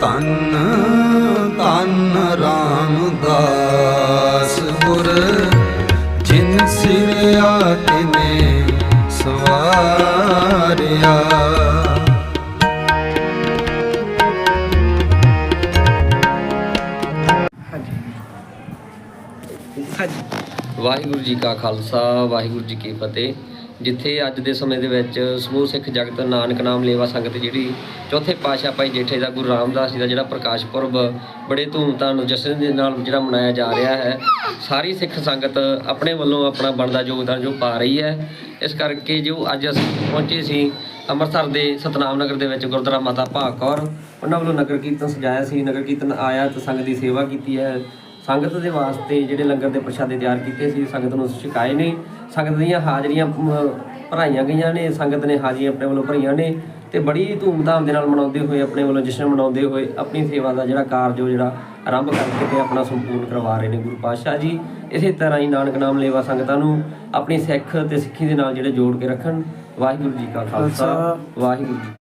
ਧੰਨ ਧੰਨ ਰਾਮਦਾਸ ਗੁਰ ਜਿਨ ਸਿਰਿਆ ਤਿਨੇ ਸਵਾਰਿਆ। ਵਾਹਿਗੁਰੂ ਜੀ ਕਾ ਖਾਲਸਾ, ਵਾਹਿਗੁਰੂ ਜੀ ਕੀ ਫਤਿਹ। ਜਿੱਥੇ ਅੱਜ ਦੇ ਸਮੇਂ ਦੇ ਵਿੱਚ ਸਮੂਹ ਸਿੱਖ ਜਗਤ ਨਾਨਕ ਨਾਮ ਲੇਵਾ ਸੰਗਤ ਜਿਹੜੀ ਚੌਥੇ ਪਾਤਸ਼ਾਹ ਭਾਈ ਜੇਠੇ ਦਾ ਗੁਰੂ ਰਾਮਦਾਸ ਜੀ ਦਾ ਜਿਹੜਾ ਪ੍ਰਕਾਸ਼ ਪੁਰਬ ਬੜੇ ਧੂਮਧਾਮ ਜਸ਼ਨ ਦੇ ਨਾਲ ਜਿਹੜਾ ਮਨਾਇਆ ਜਾ ਰਿਹਾ ਹੈ, ਸਾਰੀ ਸਿੱਖ ਸੰਗਤ ਆਪਣੇ ਵੱਲੋਂ ਆਪਣਾ ਬਣਦਾ ਯੋਗਦਾਨ ਜੋ ਪਾ ਰਹੀ ਹੈ। ਇਸ ਕਰਕੇ ਜੋ ਅੱਜ ਅਸੀਂ ਪਹੁੰਚੇ ਸੀ ਅੰਮ੍ਰਿਤਸਰ ਦੇ ਸਤਨਾਮ ਨਗਰ ਦੇ ਵਿੱਚ ਗੁਰਦੁਆਰਾ ਮਾਤਾ ਭਾਗ ਕੌਰ, ਉਹਨਾਂ ਵੱਲੋਂ ਨਗਰ ਕੀਰਤਨ ਸਜਾਇਆ ਸੀ, ਨਗਰ ਕੀਰਤਨ ਆਇਆ ਤੇ ਸੰਗਤ ਦੀ ਸੇਵਾ ਕੀਤੀ ਹੈ। ਸੰਗਤ ਦੇ ਵਾਸਤੇ ਜਿਹੜੇ ਲੰਗਰ ਦੇ ਪ੍ਰਸ਼ਾਦੇ ਤਿਆਰ ਕੀਤੇ ਸੀ ਸੰਗਤ ਨੂੰ ਛਕਾਏ ਨੇ। ਸੰਗਤ ਦੀਆਂ ਹਾਜ਼ਰੀਆਂ ਭਰਾਈਆਂ ਗਈਆਂ ਨੇ ਸੰਗਤ ਨੇ ਹਾਜ਼ਰੀਆਂ ਆਪਣੇ ਵੱਲੋਂ ਭਰੀਆਂ ਨੇ ਤੇ ਬੜੀ ਧੂਮਧਾਮ ਦੇ ਨਾਲ ਮਨਾਉਂਦੇ ਹੋਏ ਆਪਣੇ ਵੱਲੋਂ ਜਸ਼ਨ ਮਨਾਉਂਦੇ ਹੋਏ ਆਪਣੀ ਸੇਵਾ ਦਾ ਜਿਹੜਾ ਕਾਰਜ ਉਹ ਜਿਹੜਾ ਆਰੰਭ ਕਰਕੇ ਤੇ ਆਪਣਾ ਸੰਪੂਰਨ ਕਰਵਾ ਰਹੇ ਨੇ ਗੁਰੂ ਪਾਤਸ਼ਾਹ ਜੀ। ਇਸੇ ਤਰ੍ਹਾਂ ਹੀ ਨਾਨਕ ਨਾਮ ਲੇਵਾ ਸੰਗਤਾਂ ਨੂੰ ਆਪਣੀ ਸਿੱਖ ਤੇ ਸਿੱਖੀ ਦੇ ਨਾਲ ਜਿਹੜੇ ਜੋੜ ਕੇ ਰੱਖਣ। ਵਾਹਿਗੁਰੂ ਜੀ ਕਾ ਖਾਲਸਾ। ਵਾਹਿਗੁਰੂ ਜੀ